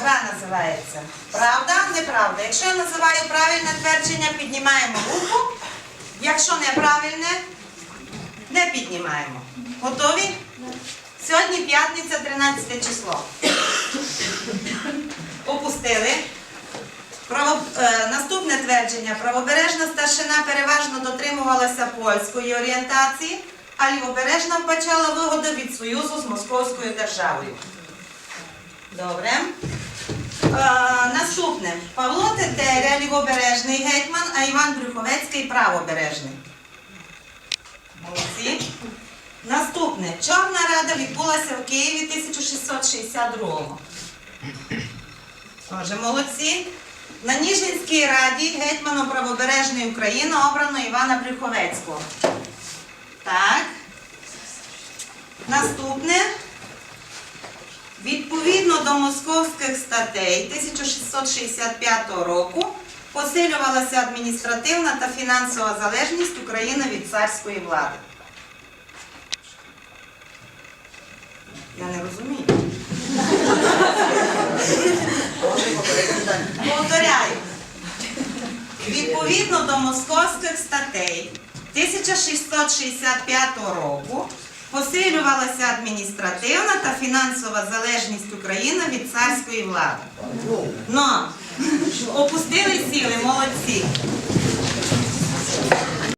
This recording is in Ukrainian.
Гра називається. Правда, неправда. Якщо я називаю правильне твердження, піднімаємо руку. Якщо неправильне, не піднімаємо. Готові? Сьогодні п'ятниця, 13 число. Опустили. Право, е, наступне твердження. Правобережна старшина переважно дотримувалася польської орієнтації, а лівобережна вбачала вигоду від союзу з Московською державою. Добре. Е, наступне. Павло Тетеря, лівобережний гетьман, а Іван Брюховецький правобережний. Молодці. Наступне. Чорна рада відбулася в Києві 1662-го. Тоже молодці. На Ніжинській раді гетьманом правобережної України обрано Івана Брюховецького. Так. Наступне. Відповідно до московських статей 1665 року посилювалася адміністративна та фінансова залежність України від царської влади. Я не розумію. Повторяю. Відповідно до московських статей 1665 року посилювалася адміністративна та фінансова залежність України від царської влади. Но опустили сіли, молодці.